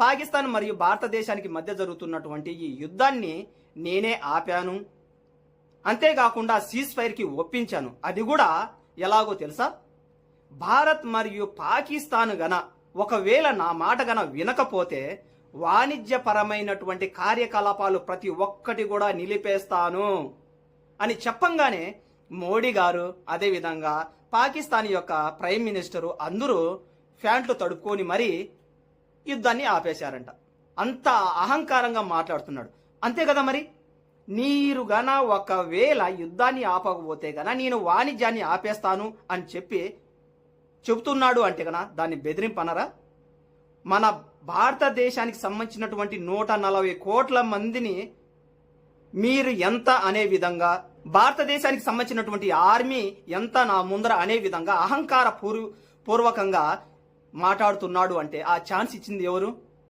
పాకిస్తాన్ మరియు భారతదేశానికి మధ్య జరుగుతున్నటువంటి ఈ యుద్ధాన్ని నేనే ఆపాను. అంతేకాకుండా సీజ్ ఫైర్కి ఒప్పించాను. అది కూడా ఎలాగో తెలుసా? భారత్ మరియు పాకిస్తాన్ గన ఒకవేళ నా మాట గన వినకపోతే వాణిజ్యపరమైనటువంటి కార్యకలాపాలు ప్రతి ఒక్కటి కూడా నిలిపేస్తాను అని చెప్పంగానే మోడీ గారు అదేవిధంగా పాకిస్తాన్ యొక్క ప్రైమ్ మినిస్టరు అందరూ ఫ్యాంట్లు తడుపుకొని మరీ యుద్ధాన్ని ఆపేశారంట. అంత అహంకారంగా మాట్లాడుతున్నాడు. అంతే కదా మరి? మీరు గన ఒకవేళ యుద్ధాన్ని ఆపకపోతే గన నేను వాణిజ్యాన్ని ఆపేస్తాను అని చెప్పి చెబుతున్నాడు అంటే గన దాన్ని బెదిరింపనరా? మన భారతదేశానికి సంబంధించినటువంటి నూట నలభై కోట్ల మందిని మీరు ఎంత అనే విధంగా భారతదేశానికి సంబంధించినటువంటి ఆర్మీ ఎంత నా ముందర అనే విధంగా అహంకార పూర్వ పూర్వకంగా మాట్లాడుతున్నాడు అంటే ఆ ఛాన్స్ ఇచ్చింది ఎవరు?